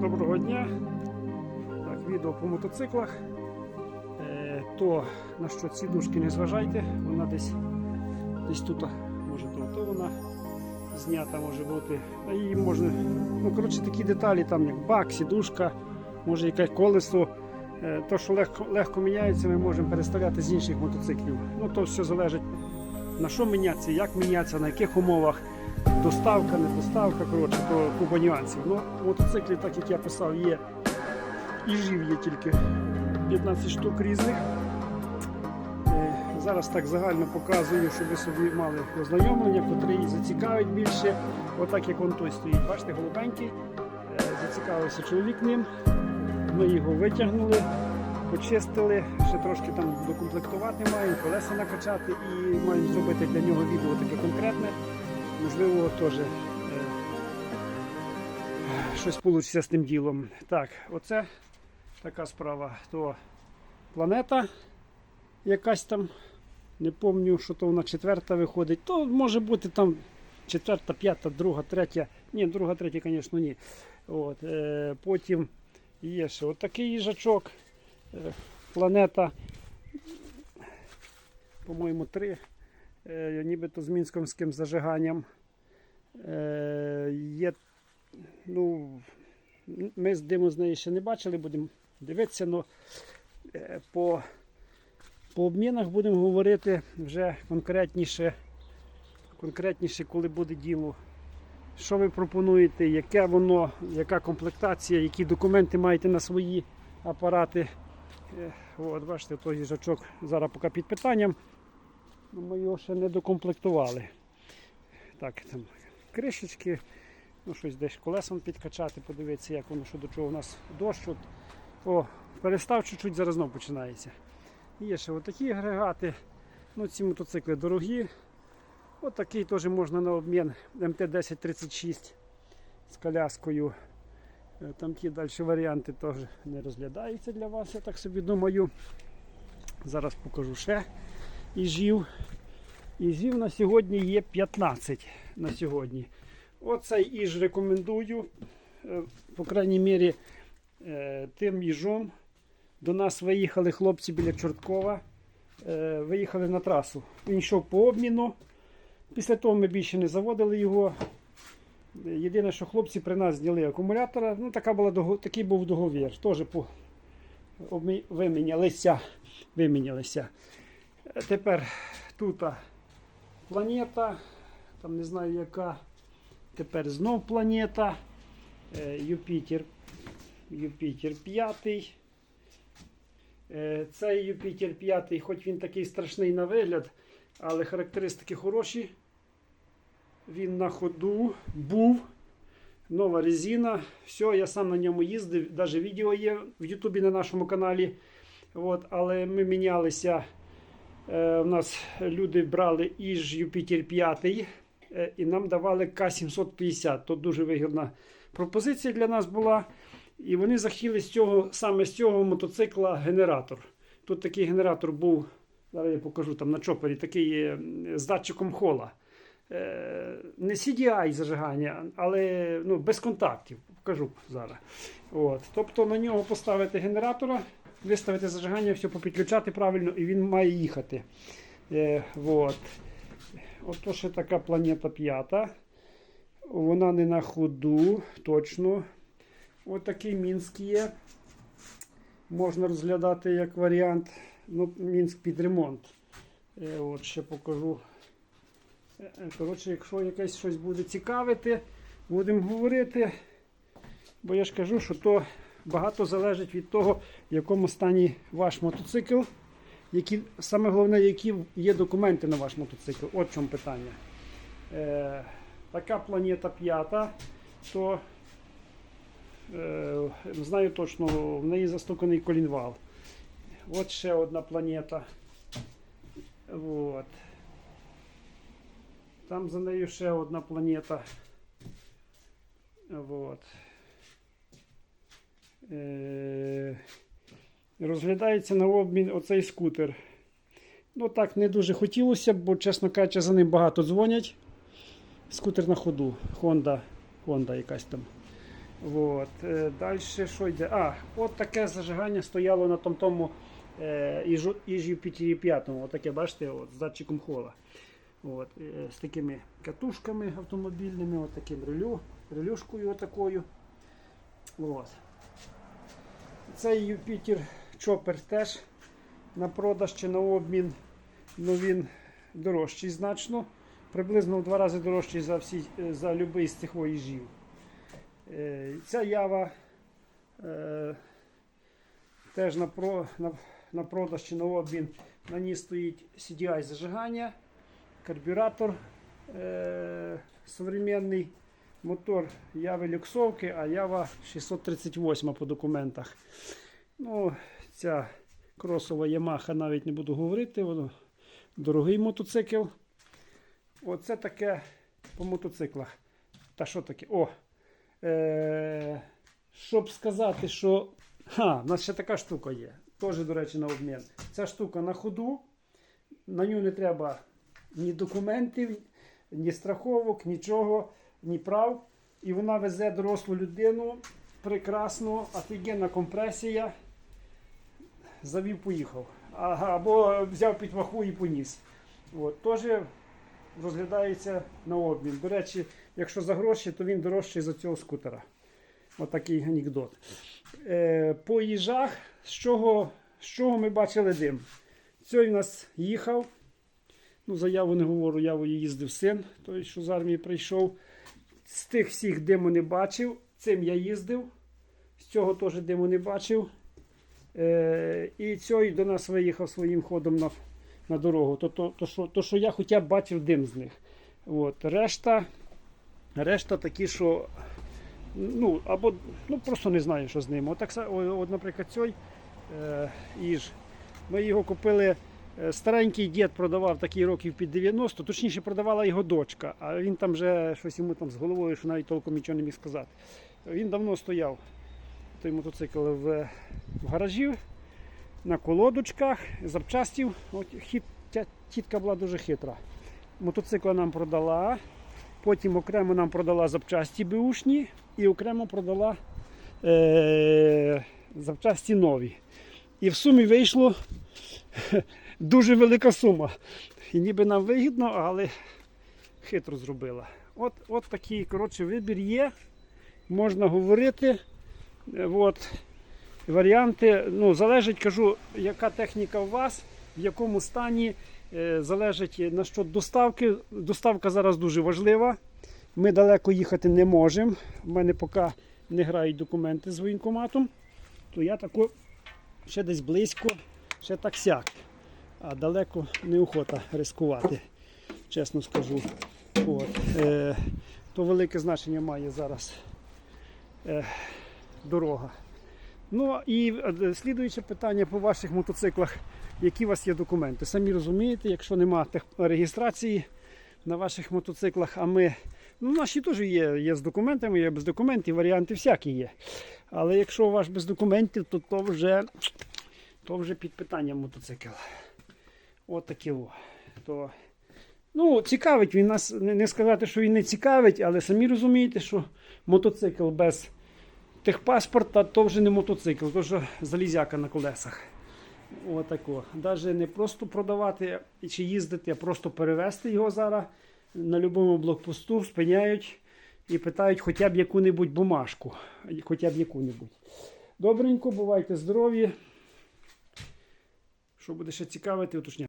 Доброго дня. Так, відео по мотоциклах. Е, то на що ці дужки не зважайте, вона десь десь тут, може вона знята може бути. А її можна. Ну, коротше, такі деталі, там як бак, сідушка, може якесь колесо. Е, то, що легко, легко міняється, ми можемо переставляти з інших мотоциклів. Ну, то все залежить на що мінятися, як мінятися, на яких умовах. Доставка, не доставка, коротше, то купа нюансів. Ну, мотоциклів, так як я писав, є і жив є тільки 15 штук різних. Е, Зараз так загально показую, щоб ви собі мали ознайомлення, котрий її зацікавить більше. Отак як он той стоїть. Бачите, голубенький. Е, Зацікавився чоловік ним. Ми його витягнули, почистили, ще трошки там докомплектувати маємо, колеса накачати і маємо зробити для нього відео таке конкретне. Можливо, теж е, щось вийде з тим ділом. Так, оце така справа. То планета якась там, не пам'ятаю, що то вона четверта виходить. То може бути там четверта, п'ята, друга, третя. Ні, друга, третя, звісно, ні. От, е, потім є ще отакий їжачок. Е, планета, по-моєму, три. Е, нібито з мінськомським зажиганням. Е, є, ну, ми з диму з неї ще не бачили, будемо дивитися, але по, по обмінах будемо говорити вже конкретніше, конкретніше, коли буде діло. Що ви пропонуєте, яке воно, яка комплектація, які документи маєте на свої апарати. Е, От, бачите, той їжачок зараз поки під питанням. Ми його ще не докомплектували. Так, там кришечки, ну щось десь колесом підкачати, подивитися, як воно що до чого у нас дощ. От. О, перестав чуть-чуть, зараз знову починається. Є ще отакі агрегати. Ну, ці мотоцикли дорогі. Отакий теж можна на обмін МТ-1036 з коляскою. Е, Там ті далі варіанти теж не розглядаються для вас, я так собі думаю. Зараз покажу ще іжів. Іжів на сьогодні є 15 на сьогодні. Оцей іж рекомендую. Е, По крайній мірі, е, тим їжом до нас виїхали хлопці біля Чорткова. Е, Виїхали на трасу. Він йшов по обміну. Після того ми більше не заводили його. Єдине, що хлопці при нас зняли акумулятора. Ну, така була, такий був договір. Теж по, вимінялися. вимінялися. Е, Тепер тут планета, там не знаю яка. Тепер знов планета. Е, Юпітер. Юпітер 5. Е, Цей Юпітер 5, хоч він такий страшний на вигляд, але характеристики хороші. Він на ходу був. Нова резина. Все, я сам на ньому їздив. Навіть відео є в Ютубі на нашому каналі. От, але ми мінялися. Е, у нас люди брали іж Юпітер 5 е, і нам давали К750. То дуже вигідна пропозиція для нас була. І вони захотіли з цього, саме з цього мотоцикла генератор. Тут такий генератор був, зараз я покажу там на чопері, такий е, з датчиком хола. Е, Не CDI зажигання, але ну, без контактів. Покажу зараз. От. Тобто на нього поставити генератора, виставити зажигання, все попідключати правильно, і він має їхати. Е, от. Ото ще така планета п'ята. Вона не на ходу, точно. Ось такий Мінськ є. Можна розглядати як варіант. Ну, Мінськ під ремонт. Е, от ще покажу. Е, е, Коротше, якщо якесь щось буде цікавити, будемо говорити. Бо я ж кажу, що то багато залежить від того, в якому стані ваш мотоцикл. Які, саме головне, які є документи на ваш мотоцикл. От в чому питання. Е, така планета п'ята, то е, знаю точно, в неї застуканий колінвал. От ще одна планета. От. Там за нею ще одна планета. Вот. Е, розглядається на обмін оцей скутер. Ну так не дуже хотілося, бо, чесно кажучи, за ним багато дзвонять. Скутер на ходу. Honda, Honda якась там. Вот. Далі що йде? А, от таке зажигання стояло на тому, тому е, іжу- іж Юпітері 5. От таке, бачите, от, з датчиком хола. От, е, з такими катушками автомобільними, от таким релю, релюшкою отакою. От. Цей Юпітер Чопер теж на продаж чи на обмін. Ну він дорожчий значно. Приблизно в два рази дорожчий за всі, е, за будь-який з цих їжів. Е, Ця ява е, теж на, про, на, на продаж чи на обмін. На ній стоїть CDI зажигання, карбюратор е, современний, мотор яви люксовки, а ява 638 по документах. Ну, ця кросова Yamaha навіть не буду говорити, воно дорогий мотоцикл. Оце таке по мотоциклах. Та що таке? О! Е, щоб сказати, що. Ха, у нас ще така штука є. Теж, до речі, на обмін. Ця штука на ходу. На нього не треба ні документів, ні страховок, нічого, ні прав. І вона везе дорослу людину. Прекрасно, офігенна компресія. Завів, поїхав. Або взяв під ваху і поніс. От, теж розглядається на обмін. До речі, якщо за гроші, то він дорожчий за цього скутера. Отакий анекдот. Е, по їжах, з чого, з чого ми бачили дим? Цей у нас їхав. Ну, заяву не говорю, явою їздив син, той, що з армії прийшов. З тих всіх диму не бачив. Цим я їздив. З цього теж диму не бачив. Е, і цей до нас виїхав своїм ходом на, на дорогу. То, то, то, що, то, що я хоча б бачив дим з них. От. Решта, решта такі, що ну, або ну, просто не знаю, що з ним. От, от наприклад, цей е, іж. Ми його купили. е, Старенький дід продавав такий років під 90, точніше продавала його дочка, а він там вже щось йому там з головою, що навіть толком нічого не міг сказати. Він давно стояв, той мотоцикл в, в гаражі, на колодочках, запчастів. От хіт, тя- тітка була дуже хитра. Мотоцикла нам продала, потім окремо нам продала запчасті беушні і окремо продала е, запчасті нові. І в сумі вийшло дуже велика сума. І ніби нам вигідно, але хитро зробила. От, от такий коротше, вибір є. Можна говорити. Е, От. Варіанти, ну, залежить, кажу, яка техніка у вас, в якому стані, е, залежить на що доставки. Доставка зараз дуже важлива. Ми далеко їхати не можемо. У мене поки не грають документи з воєнкоматом, то я тако ще десь близько, ще так сяк. А далеко неохота рискувати, чесно скажу. От. Е, то велике значення має зараз е, дорога. Ну і е, слідуюче питання по ваших мотоциклах. Які у вас є документи? Самі розумієте, якщо нема тех- реєстрації на ваших мотоциклах, а ми. Ну, наші теж є, є з документами, є без документів, варіанти всякі є. Але якщо у вас без документів, то, то, вже, то вже під питанням мотоцикл. От таке о. То, ну, цікавить він нас, не сказати, що він не цікавить, але самі розумієте, що мотоцикл без техпаспорта то вже не мотоцикл, то вже залізяка на колесах. Отако. Навіть не просто продавати чи їздити, а просто перевезти його зараз на будь-якому блокпосту, спиняють і питають хоча б яку-небудь бумажку. Хоча б яку-небудь. Добренько, бувайте здорові. Що буде ще цікавити, уточняйте.